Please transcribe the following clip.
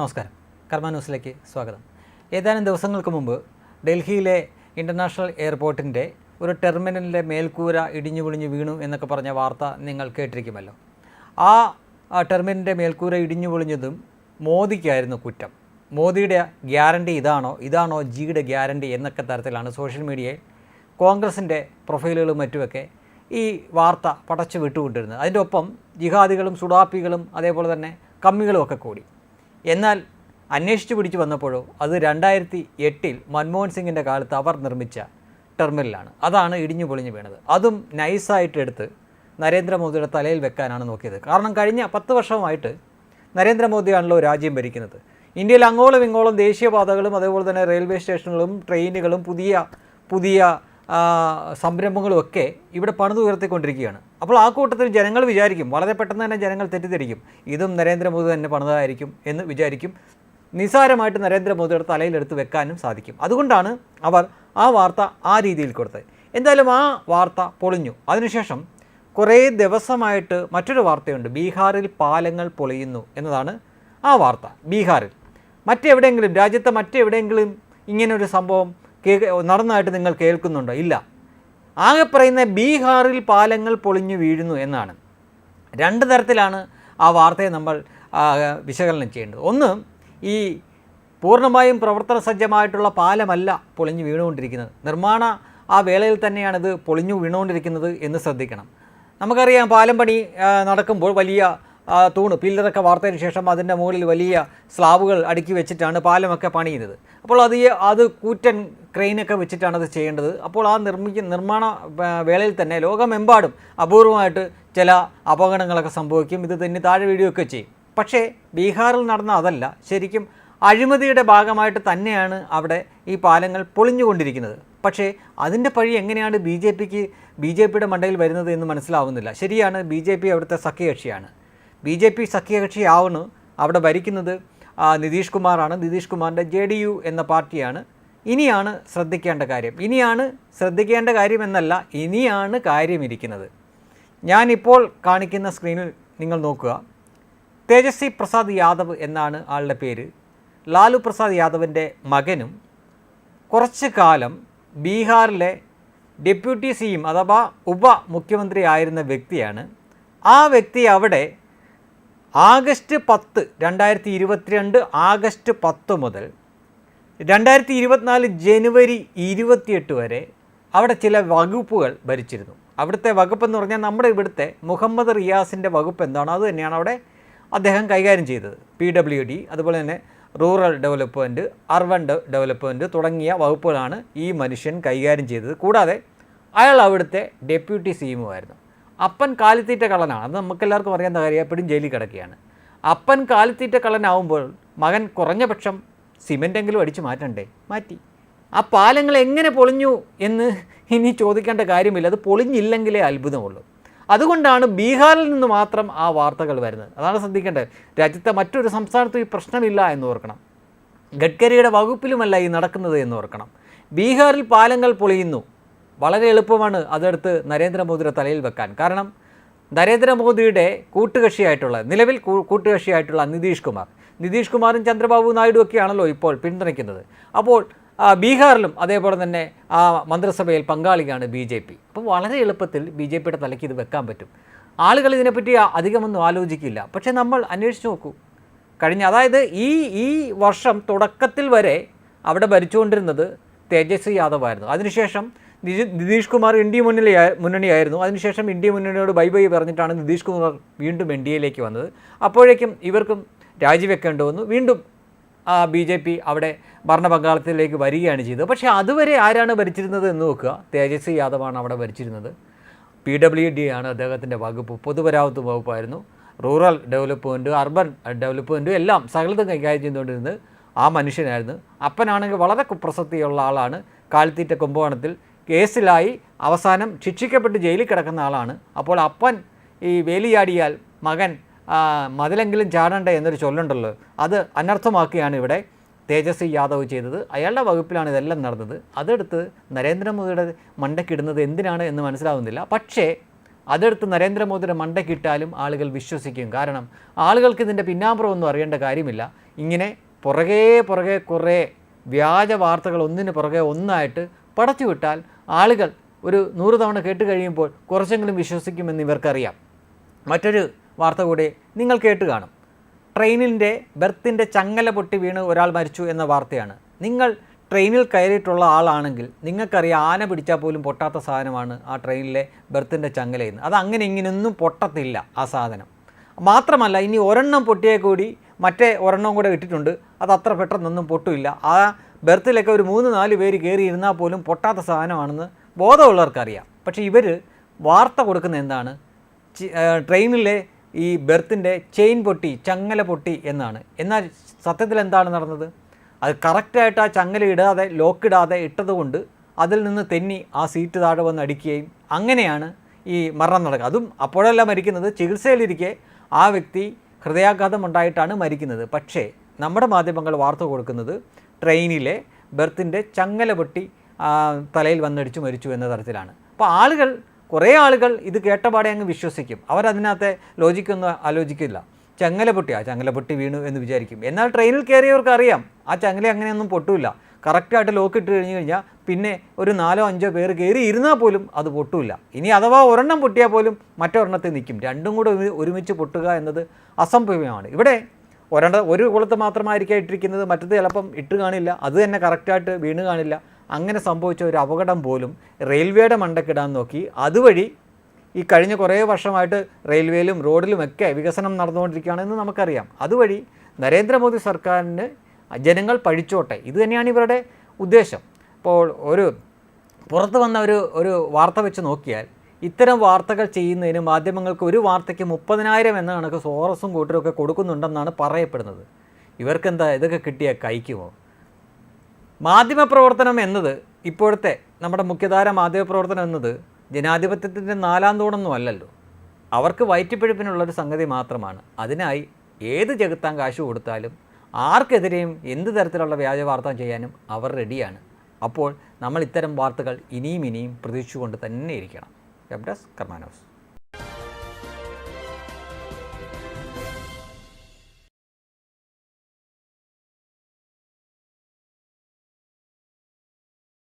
നമസ്കാരം. കർമ്മ ന്യൂസിലേക്ക് സ്വാഗതം. ഏതാനും ദിവസങ്ങൾക്ക് മുമ്പ് ഡൽഹിയിലെ ഇന്റർനാഷണൽ എയർപോർട്ടിന്റെ ഒരു ടെർമിനലിന്റെ മേൽക്കൂര ഇടിഞ്ഞു പൊളിഞ്ഞു വീണു എന്നൊക്കെ പറഞ്ഞ വാർത്ത നിങ്ങൾ കേട്ടിരിക്കുമല്ലോ. ആ ടെർമിനലിന്റെ മേൽക്കൂര ഇടിഞ്ഞു പൊളിഞ്ഞതും മോദിക്കായിരുന്നു കുറ്റം. മോദിയുടെ ഗ്യാരണ്ടി ഇതാണോ ഇതാണോ ജിയുടെ ഗ്യാരണ്ടി എന്നൊക്കെ തരത്തിലാണ് സോഷ്യൽ മീഡിയയിൽ കോൺഗ്രസിന്റെ പ്രൊഫൈലുകളും മറ്റുമൊക്കെ ഈ വാർത്ത പടച്ചു വിട്ടുകൊണ്ടിരുന്നത്. അതിന്റെ ഒപ്പം ജിഹാദികളും സുഡാപ്പികളും അതേപോലെ തന്നെ കമ്മികളും ഒക്കെ കൂടി. എന്നാൽ അന്വേഷിച്ച് പിടിച്ച് വന്നപ്പോഴോ അത് രണ്ടായിരത്തി എട്ടിൽ മൻമോഹൻ സിംഗിന്റെ കാലത്ത് അവർ നിർമ്മിച്ച ടെർമിനലാണ് അതാണ് ഇടിഞ്ഞു പൊളിഞ്ഞു വീണത്. അതും നൈസായിട്ടെടുത്ത് നരേന്ദ്രമോദിയുടെ തലയിൽ വെക്കാനാണ് നോക്കിയത്. കാരണം കഴിഞ്ഞ പത്ത് വർഷമായിട്ട് നരേന്ദ്രമോദിയാണല്ലോ രാജ്യം ഭരിക്കുന്നത്. ഇന്ത്യയിൽ അങ്ങോളം ഇങ്ങോളം ദേശീയപാതകളും അതേപോലെ തന്നെ റെയിൽവേ സ്റ്റേഷനുകളും ട്രെയിനുകളും പുതിയ പുതിയ സംരംഭങ്ങളുമൊക്കെ ഇവിടെ പണിത് ഉയർത്തിക്കൊണ്ടിരിക്കുകയാണ് അപ്പോൾ ആ കൂട്ടത്തിൽ ജനങ്ങൾ വിചാരിക്കും വളരെ പെട്ടെന്ന് തന്നെ ജനങ്ങൾ തെറ്റിദ്ധരിക്കും. ഇതും നരേന്ദ്രമോദി തന്നെ പണിതായിരിക്കും എന്ന് വിചാരിക്കും. നിസ്സാരമായിട്ട് നരേന്ദ്രമോദിയുടെ തലയിലെടുത്ത് വെക്കാനും സാധിക്കും. അതുകൊണ്ടാണ് അവർ ആ വാർത്ത ആ രീതിയിൽ കൊടുത്തത്. എന്തായാലും ആ വാർത്ത പൊളിഞ്ഞു. അതിനുശേഷം കുറേ ദിവസമായിട്ട് മറ്റൊരു വാർത്തയുണ്ട്. ബീഹാറിൽ പാലങ്ങൾ പൊളിയുന്നു എന്നതാണ് ആ വാർത്ത. ബീഹാറിൽ. മറ്റെവിടെയെങ്കിലും രാജ്യത്തെ മറ്റെവിടെയെങ്കിലും ഇങ്ങനൊരു സംഭവം കേ നടന്നതായിട്ട് നിങ്ങൾ കേൾക്കുന്നുണ്ടോ? ഇല്ല. ആകെ പറയുന്ന ബീഹാറിൽ പാലങ്ങൾ പൊളിഞ്ഞു വീഴുന്നു എന്നാണ്. രണ്ട് തരത്തിലാണ് ആ വാർത്തയെ നമ്മൾ വിശകലനം ചെയ്യേണ്ടത്. ഒന്ന് ഈ പൂർണമായും പ്രവർത്തന സജ്ജമായിട്ടുള്ള പാലമല്ല പൊളിഞ്ഞു വീണുകൊണ്ടിരിക്കുന്നത്. നിർമ്മാണ ആ വേളയിൽ തന്നെയാണ് ഇത് പൊളിഞ്ഞു വീണുകൊണ്ടിരിക്കുന്നത് എന്ന് ശ്രദ്ധിക്കണം. നമുക്കറിയാം പാലം പണി നടക്കുമ്പോൾ വലിയ തൂണ് പില്ലറൊക്കെ വാർത്തതിന് ശേഷം അതിന്റെ മുകളിൽ വലിയ സ്ലാബുകൾ അടുക്കി വെച്ചിട്ടാണ് പാലമൊക്കെ പണിയുന്നത്. അപ്പോൾ അത് അത് കൂറ്റൻ ക്രെയിനൊക്കെ വെച്ചിട്ടാണ് അത് ചെയ്യേണ്ടത്. അപ്പോൾ ആ നിർമ്മിക്ക നിർമ്മാണ വേളയിൽ തന്നെ ലോകമെമ്പാടും അപൂർവമായിട്ട് ചില അപകടങ്ങളൊക്കെ സംഭവിക്കും. ഇത് തന്നെ താഴെ വീഴുകയൊക്കെ ചെയ്യും. പക്ഷേ ബീഹാറിൽ നടന്ന അതല്ല. ശരിക്കും അഴിമതിയുടെ ഭാഗമായിട്ട് തന്നെയാണ് അവിടെ ഈ പാലങ്ങൾ പൊളിഞ്ഞുകൊണ്ടിരിക്കുന്നത്. പക്ഷേ അതിന്റെ പഴി എങ്ങനെയാണ് ബി ജെ പിക്ക് ബി ജെ പിയുടെ മണ്ടയിൽ വരുന്നത് എന്ന് മനസ്സിലാവുന്നില്ല. ശരിയാണ് ബി ജെ പി അവിടുത്തെ സഖ്യകക്ഷിയാണ്. ബി ജെ പി സഖ്യകക്ഷിയാവുന്നു. അവിടെ ഭരിക്കുന്നത് നിതീഷ് കുമാറാണ്. നിതീഷ് കുമാറിന്റെ ജെ ഡി യു എന്ന പാർട്ടിയാണ്. ഇനിയാണ് ശ്രദ്ധിക്കേണ്ട കാര്യം. ഇനിയാണ് ശ്രദ്ധിക്കേണ്ട കാര്യം എന്നല്ല ഇനിയാണ് കാര്യമിരിക്കുന്നത്. ഞാനിപ്പോൾ കാണിക്കുന്ന സ്ക്രീനിൽ നിങ്ങൾ നോക്കുക. തേജസ്വി പ്രസാദ് യാദവ് എന്നാണ് ആളുടെ പേര്. ലാലു പ്രസാദ് യാദവിന്റെ മകനും കുറച്ച് കാലം ബീഹാറിലെ ഡെപ്യൂട്ടി സിയും അഥവാ ഉപമുഖ്യമന്ത്രി ആയിരുന്ന വ്യക്തിയാണ്. ആ വ്യക്തി അവിടെ ആഗസ്റ്റ് പത്ത് രണ്ടായിരത്തി ഇരുപത്തിരണ്ട് ആഗസ്റ്റ് പത്ത് മുതൽ രണ്ടായിരത്തി ഇരുപത്തിനാല് ജനുവരി ഇരുപത്തിയെട്ട് വരെ അവിടെ ചില വകുപ്പുകൾ ഭരിച്ചിരുന്നു. അവിടുത്തെ വകുപ്പ് എന്ന് പറഞ്ഞാൽ നമ്മുടെ ഇവിടുത്തെ മുഹമ്മദ് റിയാസിന്റെ വകുപ്പ് എന്താണോ? അത് തന്നെയാണ് അവിടെ അദ്ദേഹം കൈകാര്യം ചെയ്തത്. പി ഡബ്ല്യു ഡി അതുപോലെ തന്നെ റൂറൽ ഡെവലപ്മെന്റ് അർബൻ ഡെവലപ്മെന്റ് തുടങ്ങിയ വകുപ്പുകളാണ് ഈ മനുഷ്യൻ കൈകാര്യം ചെയ്തത്. കൂടാതെ അയാൾ അവിടുത്തെ ഡെപ്യൂട്ടി സി എമ്മുമായിരുന്നു അപ്പൻ കാലിത്തീറ്റ കള്ളനാണ്. അത് നമുക്കെല്ലാവർക്കും അറിയാൻ കാര്യം എപ്പോഴും ജയിലിൽ കിടക്കുകയാണ്. അപ്പൻ കാലിത്തീറ്റ കള്ളനാവുമ്പോൾ മകൻ കുറഞ്ഞ പക്ഷം സിമെന്റെങ്കിലും അടിച്ച് മാറ്റണ്ടേ? മാറ്റി. ആ പാലങ്ങൾ എങ്ങനെ പൊളിഞ്ഞു എന്ന് ഇനി ചോദിക്കേണ്ട കാര്യമില്ല. അത് പൊളിഞ്ഞില്ലെങ്കിലേ അത്ഭുതമുള്ളൂ. അതുകൊണ്ടാണ് ബീഹാറിൽ നിന്ന് മാത്രം ആ വാർത്തകൾ വരുന്നത്. അതാണ് ശ്രദ്ധിക്കേണ്ടത്. രാജ്യത്തെ മറ്റൊരു സംസ്ഥാനത്തും ഈ പ്രശ്നമില്ല എന്ന് ഓർക്കണം. ഗഡ്കരിയുടെ വകുപ്പിലുമല്ല ഈ നടക്കുന്നത് എന്ന് ഓർക്കണം. ബീഹാറിൽ പാലങ്ങൾ പൊളിയുന്നു. വളരെ എളുപ്പമാണ് അതെടുത്ത് നരേന്ദ്രമോദിയുടെ തലയിൽ വെക്കാൻ. കാരണം നരേന്ദ്രമോദിയുടെ കൂട്ടുകക്ഷിയായിട്ടുള്ള നിലവിൽ കൂട്ടുകക്ഷിയായിട്ടുള്ള നിതീഷ് കുമാർ. നിതീഷ് കുമാറും ചന്ദ്രബാബു നായിഡു ഒക്കെയാണല്ലോ ഇപ്പോൾ പിന്തുണയ്ക്കുന്നത്. അപ്പോൾ ബീഹാറിലും അതേപോലെ തന്നെ ആ മന്ത്രിസഭയിൽ പങ്കാളിയാണ് ബി ജെ പി. അപ്പോൾ വളരെ എളുപ്പത്തിൽ ബി ജെ പിയുടെ തലയ്ക്ക് ഇത് വെക്കാൻ പറ്റും. ആളുകൾ ഇതിനെപ്പറ്റി അധികമൊന്നും ആലോചിക്കില്ല. പക്ഷേ നമ്മൾ അന്വേഷിച്ച് നോക്കൂ. കഴിഞ്ഞ അതായത് ഈ ഈ വർഷം തുടക്കത്തിൽ വരെ അവിടെ ഭരിച്ചുകൊണ്ടിരുന്നത് തേജസ്വി യാദവ് ആയിരുന്നു അതിനുശേഷം Nitish Kumar N D A മുന്നണി മുന്നണിയായിരുന്നു. അതിനുശേഷം ഇന്ത്യ മുന്നണിയോട് ബൈ ബൈ പറഞ്ഞിട്ടാണ് നിതീഷ് കുമാർ വീണ്ടും എൻ ഡി എയിലേക്ക് വന്നത്. അപ്പോഴേക്കും ഇവർക്കും രാജിവെക്കേണ്ടി വന്നു. വീണ്ടും ബി ജെ പി അവിടെ ഭരണപങ്കാളത്തിലേക്ക് വരികയാണ് ചെയ്തത്. പക്ഷേ അതുവരെ ആരാണ് ഭരിച്ചിരുന്നത് എന്ന് നോക്കുക. തേജസ്വി യാദവാണ് അവിടെ ഭരിച്ചിരുന്നത്. പി ഡബ്ല്യു ഡി ആണ് അദ്ദേഹത്തിന്റെ വകുപ്പ്. പൊതുപരാമത്ത് വകുപ്പായിരുന്നു. റൂറൽ ഡെവലപ്മെന്റ് അർബൻ ഡെവലപ്മെന്റും എല്ലാം സകലതും കൈകാര്യം ചെയ്തുകൊണ്ടിരുന്നത് ആ മനുഷ്യനായിരുന്നു. അപ്പനാണെങ്കിൽ വളരെ കുപ്രസക്തിയുള്ള ആളാണ്. കാലിത്തീറ്റ കുംഭകോണത്തിൽ കേസിലായി അവസാനം ശിക്ഷിക്കപ്പെട്ട് ജയിലിൽ കിടക്കുന്ന ആളാണ്. അപ്പോൾ അപ്പൻ ഈ വേലിയാടിയാൽ മകൻ മതിലെങ്കിലും ചാടണ്ടേ എന്നൊരു ചൊല്ലുണ്ടല്ലോ. അത് അനർത്ഥമാക്കുകയാണ് ഇവിടെ തേജസ്വി യാദവ് ചെയ്തത്. അയാളുടെ വകുപ്പിലാണ് ഇതെല്ലാം നടന്നത്. അതെടുത്ത് നരേന്ദ്രമോദിയുടെ മണ്ടയ്ക്കിടുന്നത് എന്തിനാണ് എന്ന് മനസ്സിലാവുന്നില്ല. പക്ഷേ അതെടുത്ത് നരേന്ദ്രമോദിയുടെ മണ്ടയ്ക്കിട്ടാലും ആളുകൾ വിശ്വസിക്കും. കാരണം ആളുകൾക്ക് ഇതിന്റെ പിന്നാമ്പുറമൊന്നും അറിയേണ്ട കാര്യമില്ല. ഇങ്ങനെ പുറകെ പുറകെ കുറേ വ്യാജ വാർത്തകൾ ഒന്നിന് പുറകെ ഒന്നായിട്ട് പടച്ചു വിട്ടാൽ ആളുകൾ ഒരു നൂറ് തവണ കേട്ട് കഴിയുമ്പോൾ കുറച്ചെങ്കിലും വിശ്വസിക്കുമെന്ന് ഇവർക്കറിയാം. മറ്റൊരു വാർത്ത കൂടി നിങ്ങൾ കേട്ട് കാണും. ട്രെയിനിന്റെ ബെർത്തിന്റെ ചങ്ങല പൊട്ടി വീണ് ഒരാൾ മരിച്ചു എന്ന വാർത്തയാണ്. നിങ്ങൾ ട്രെയിനിൽ കയറിയിട്ടുള്ള ആളാണെങ്കിൽ നിങ്ങൾക്കറിയാം ആന പിടിച്ചാൽ പോലും പൊട്ടാത്ത സാധനമാണ് ആ ട്രെയിനിലെ ബെർത്തിന്റെ ചങ്ങലയെന്ന്. അത് അങ്ങനെ ഇങ്ങനെയൊന്നും പൊട്ടത്തില്ല ആ സാധനം. മാത്രമല്ല ഇനി ഒരെണ്ണം പൊട്ടിയേ കൂടി മറ്റേ ഒരെണ്ണം കൂടെ ഇട്ടിട്ടുണ്ട്. അത് അത്ര പെട്ടെന്നൊന്നും പൊട്ടില്ല. ആ ബെർത്തിലൊക്കെ ഒരു മൂന്ന് നാല് പേര് കയറി ഇരുന്നാൽ പോലും പൊട്ടാത്ത സാധനമാണെന്ന് ബോധമുള്ളവർക്കറിയാം. പക്ഷേ ഇവർ വാർത്ത കൊടുക്കുന്ന എന്താണ്? ട്രെയിനിലെ ഈ ബെർത്തിന്റെ ചെയിൻ പൊട്ടി ചങ്ങല പൊട്ടി എന്നാണ്. എന്നാൽ സത്യത്തിൽ എന്താണ് നടന്നത്? അത് കറക്റ്റായിട്ട് ആ ചങ്ങല ഇടാതെ ലോക്ക് ഇടാതെ ഇട്ടതുകൊണ്ട് അതിൽ നിന്ന് തെന്നി ആ സീറ്റ് താഴെ വന്ന് അടിക്കുകയും അങ്ങനെയാണ് ഈ മരണം നടക്കുക. അതും അപ്പോഴല്ല മരിക്കുന്നത്. ചികിത്സയിലിരിക്കെ ആ വ്യക്തി ഹൃദയാഘാതം ഉണ്ടായിട്ടാണ് മരിക്കുന്നത്. പക്ഷേ നമ്മുടെ മാധ്യമങ്ങൾ വാർത്ത കൊടുക്കുന്നത് ട്രെയിനിലെ ബെർത്തിന്റെ ചങ്ങല പൊട്ടി തലയിൽ വന്നടിച്ച് മരിച്ചു എന്ന തരത്തിലാണ്. അപ്പോൾ ആളുകൾ കുറേ ആളുകൾ ഇത് കേട്ടപാടെ അങ്ങ് വിശ്വസിക്കും. അവരതിനകത്തെ ലോജിക്കൊന്നും ആലോചിക്കില്ല. ചങ്ങല പൊട്ടി ആ ചങ്ങല പൊട്ടി വീണു എന്ന് വിചാരിക്കും. എന്നാൽ ട്രെയിനിൽ കയറിയവർക്ക് അറിയാം ആ ചങ്ങല അങ്ങനെയൊന്നും പൊട്ടില്ല. കറക്റ്റായിട്ട് ലോക്ക് ഇട്ട് കഴിഞ്ഞ് കഴിഞ്ഞാൽ പിന്നെ ഒരു നാലോ അഞ്ചോ പേര് കയറി ഇരുന്നാൽ പോലും അത് പൊട്ടില്ല. ഇനി അഥവാ ഒരെണ്ണം പൊട്ടിയാൽ പോലും മറ്റൊരെണ്ണത്തിൽ നിൽക്കും. രണ്ടും കൂടെ ഒരുമിച്ച് പൊട്ടുക എന്നത് അസംഭവ്യമാണ് ഇവിടെ ഒരെണ്ണ ഒരു കുളത്ത് മാത്രമായിരിക്കാം ഇട്ടിരിക്കുന്നത് മറ്റത് ചിലപ്പം ഇട്ട് കാണില്ല. അത് തന്നെ കറക്റ്റായിട്ട് വീണ് കാണില്ല. അങ്ങനെ സംഭവിച്ച ഒരു അപകടം പോലും റെയിൽവേയുടെ മണ്ടക്കിടാൻ നോക്കി. അതുവഴി ഈ കഴിഞ്ഞ കുറേ വർഷമായിട്ട് റെയിൽവേയിലും റോഡിലുമൊക്കെ വികസനം നടന്നുകൊണ്ടിരിക്കുകയാണെന്ന് നമുക്കറിയാം. അതുവഴി നരേന്ദ്രമോദി സർക്കാരിന് ജനങ്ങൾ പഴിച്ചോട്ടെ. ഇത് തന്നെയാണ് ഇവരുടെ ഉദ്ദേശം. ഇപ്പോൾ ഒരു പുറത്ത് വന്ന ഒരു ഒരു വാർത്ത വെച്ച് നോക്കിയാൽ ഇത്തരം വാർത്തകൾ ചെയ്യുന്നതിന് മാധ്യമങ്ങൾക്ക് ഒരു വാർത്തയ്ക്ക് മുപ്പതിനായിരം എന്ന കണക്ക് സോറസും കൂട്ടരൊക്കെ കൊടുക്കുന്നുണ്ടെന്നാണ് പറയപ്പെടുന്നത്. ഇവർക്കെന്താ ഇതൊക്കെ കിട്ടിയ കൈക്കുമോ മാധ്യമപ്രവർത്തനം എന്നത് ഇപ്പോഴത്തെ നമ്മുടെ മുഖ്യധാര മാധ്യമപ്രവർത്തനം എന്നത് ജനാധിപത്യത്തിന്റെ നാലാം തൂണൊന്നും അല്ലല്ലോ. അവർക്ക് വയറ്റിപ്പിഴപ്പിനുള്ളൊരു സംഗതി മാത്രമാണ്. അതിനായി ഏത് ജഗത്താൻ കാശ് കൊടുത്താലും ആർക്കെതിരെയും എന്ത് തരത്തിലുള്ള വ്യാജ വാർത്ത ചെയ്യാനും അവർ റെഡിയാണ് അപ്പോൾ നമ്മൾ ഇത്തരം വാർത്തകൾ ഇനിയും ഇനിയും പ്രതീക്ഷിച്ചുകൊണ്ട് തന്നെ ഇരിക്കണം. Gabras Camanos.